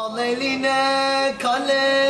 Al eline kalem